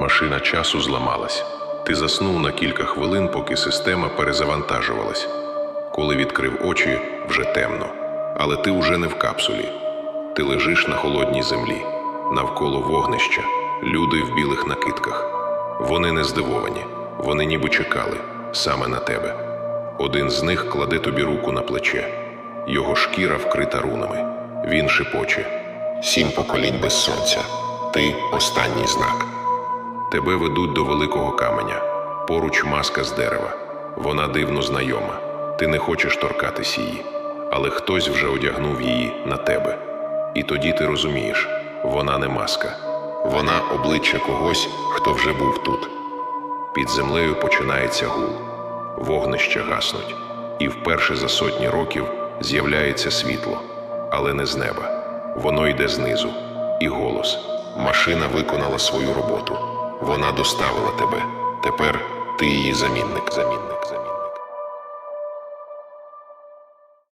Машина часу зламалась. Ти заснув на кілька хвилин, поки система перезавантажувалась. Коли відкрив очі, вже темно. Але ти уже не в капсулі. Ти лежиш на холодній землі, навколо вогнища, люди в білих накидках. Вони не здивовані, вони ніби чекали саме на тебе. Один з них кладе тобі руку на плече. Його шкіра вкрита рунами. Він шепоче. Сім поколінь без сонця. Ти останній знак. Тебе ведуть до великого каменя. Поруч маска з дерева. Вона дивно знайома. Ти не хочеш торкатись її, але хтось вже одягнув її на тебе. І тоді ти розумієш, вона не маска. Вона обличчя когось, хто вже був тут. Під землею починається гул. Вогнища гаснуть, і вперше за сотні років з'являється світло, але не з неба. Воно йде знизу. І голос. Машина виконала свою роботу. Вона доставила тебе. Тепер ти її замінник, замінник, замінник.